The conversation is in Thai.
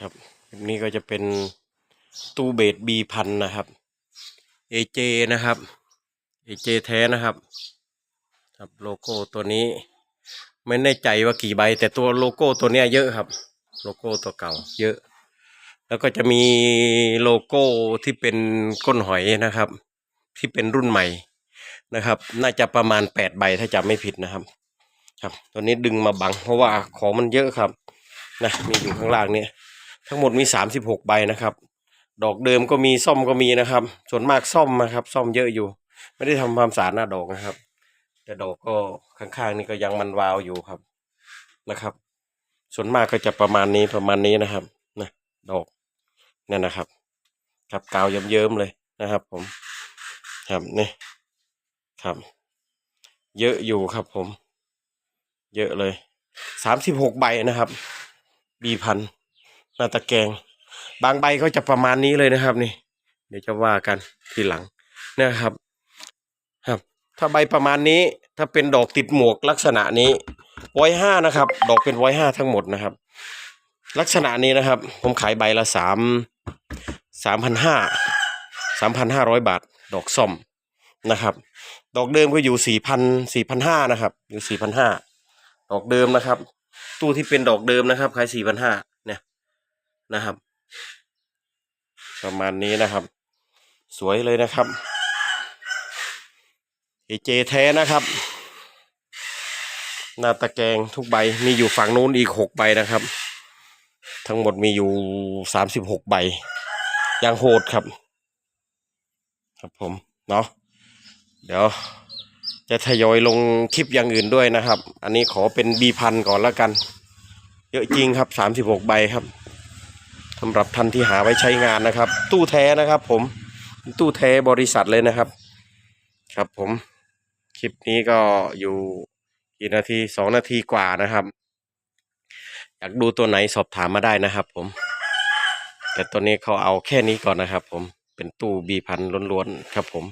ครับคลิปนี้ก็จะเป็นตู้เบสบีพันนะครับ AJ นะครับ AJ แท้นะครับ ครับโลโก้ตัวนี้ ไม่แน่ใจว่ากี่ใบ แต่ตัวโลโก้ตัวเนี้ยเยอะครับ โลโก้ตัวเก่า เยอะ แล้วก็จะมีโลโก้ที่เป็นก้นหอยนะครับ ที่เป็นรุ่นใหม่นะครับ น่าจะประมาณแปดใบถ้าจำไม่ผิดนะครับ ครับตัวนี้ดึงมาบัง เพราะว่าของมันเยอะครับนะมีอยู่ข้างล่างเนี่ย ทั้งหมดมีสามสิบหกใบนะครับ ดอกเดิมก็มีซ่อมก็มีนะครับ ส่วนมากซ่อมนะครับ ซ่อมเยอะอยู่ ไม่ได้ทำความสะอาดหน้าดอกนะครับ แต่ดอกก็ข้างๆนี่ก็ยังมันวาวอยู่ครับนะครับ ส่วนมากก็จะประมาณนี้ประมาณนี้นะครับนะดอกเนี่ยนะครับครับกาวเยิ้มๆเลยนะครับ ผมครับนี่ครับ เยอะอยู่ครับผม เยอะเลยสามสิบหกใบนะครับ บีพัน หน้าตะแกงบางใบก็จะประมาณนี้เลยนะครับ นี่ เดี๋ยวจะว่ากันทีหลังนะครับ ครับ ถ้าใบประมาณนี้ ถ้าเป็นดอกติดหมวกลักษณะนี้ไว้ห้านะครับ ดอกเป็นไว้ห้าทั้งหมดนะครับ ลักษณะนี้นะครับ ผมขายใบละสามสามพันห้าสามพันห้าร้อยบาท ดอกส้มนะครับ ดอกเดิมก็อยู่สี่พันสี่พันห้านะครับ อยู่สี่พันห้าดอกเดิมนะครับ ตู้ที่เป็นดอกเดิมนะครับ ขายสี่พันห้าเนี่ย นะครับ ประมาณนี้นะครับ สวยเลยนะครับเอเจแท้นะครับ หน้าตะแกงทุกใบมีอยู่ฝั่งนู้นอีกหกใบนะครับ ทั้งหมดมีอยู่สามสิบหกใบย่างโหดครับ ครับผมเนาะเดี๋ยวจะทยอยลงคลิปอย่างอื่นด้วยนะครับ อันนี้ขอเป็นบีพันก่อนแล้วกัน เยอะจริงครับสามสิบหกใบครับ สำหรับท่านที่หาไว้ใช้งานนะครับ ตู้แท้นะครับ ผมตู้แท้บริษัทเลยนะครับ ครับผมคลิปนี้ก็อยู่กี่นาทีสองนาทีกว่านะครับ อยากดูตัวไหนสอบถามมาได้นะครับ ผม แต่ตัวนี้เขาเอาแค่นี้ก่อนนะครับ ผมเป็นตู้บีพันล้วนๆครับผม